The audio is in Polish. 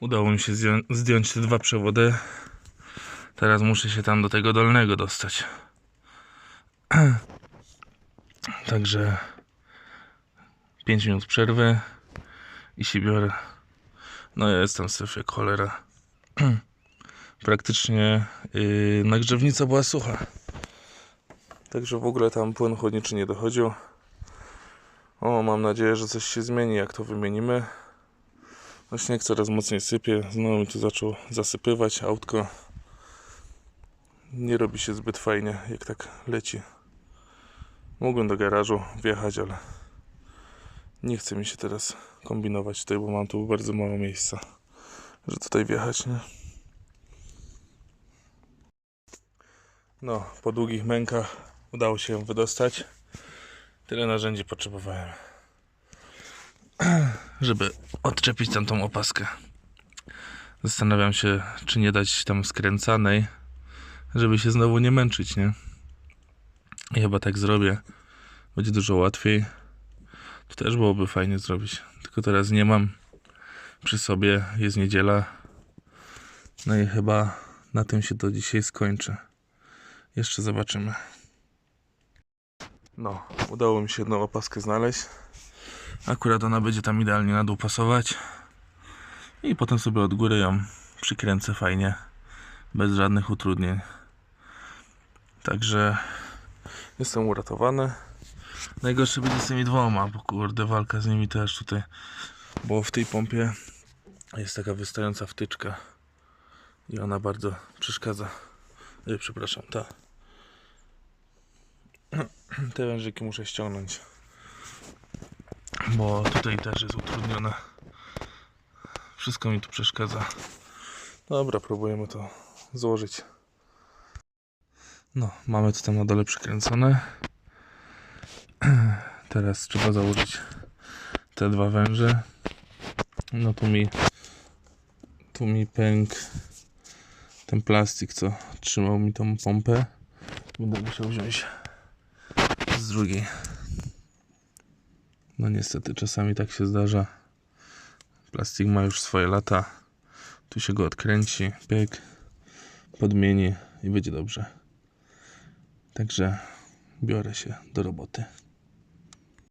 Udało mi się zdją- zdjąć te dwa przewody. Teraz muszę się tam do tego dolnego dostać. Także 5 minut przerwy i się biorę. No ja jestem strefie jak cholera. Praktycznie yy, nagrzewnica była sucha. Także w ogóle tam płyn chłodniczy nie dochodził. O, mam nadzieję, że coś się zmieni, jak to wymienimy. No śnieg coraz mocniej sypie. Znowu mi tu zaczął zasypywać autko. Nie robi się zbyt fajnie, jak tak leci. Mógłbym do garażu wjechać, ale nie chce mi się teraz kombinować tutaj, bo mam tu bardzo mało miejsca, że tutaj wjechać, nie? No, po długich mękach udało się ją wydostać. Tyle narzędzi potrzebowałem, żeby odczepić tamtą opaskę. Zastanawiam się, czy nie dać tam skręcanej, żeby się znowu nie męczyć, nie? I chyba tak zrobię. Będzie dużo łatwiej. To też byłoby fajnie zrobić. Tylko teraz nie mam przy sobie. Jest niedziela. No i chyba na tym się to dzisiaj skończy. Jeszcze zobaczymy. No, udało mi się jedną opaskę znaleźć. Akurat ona będzie tam idealnie na dół pasować. I potem sobie od góry ją przykręcę fajnie. Bez żadnych utrudnień. Także jestem uratowany. Najgorsze będzie z tymi dwoma, bo kurde, walka z nimi też tutaj. Bo w tej pompie jest taka wystająca wtyczka. I ona bardzo przeszkadza. Przepraszam, ta. Te wężyki muszę ściągnąć. Bo tutaj też jest utrudnione. Wszystko mi tu przeszkadza. Dobra, próbujemy to złożyć. No, mamy to tam na dole przykręcone. Teraz trzeba założyć te dwa węże. No tu mi tu mi pękł ten plastik, co trzymał mi tą pompę. Będę musiał wziąć z drugiej. No niestety czasami tak się zdarza. Plastik ma już swoje lata. Tu się go odkręci, pyk, podmieni i będzie dobrze. Także biorę się do roboty.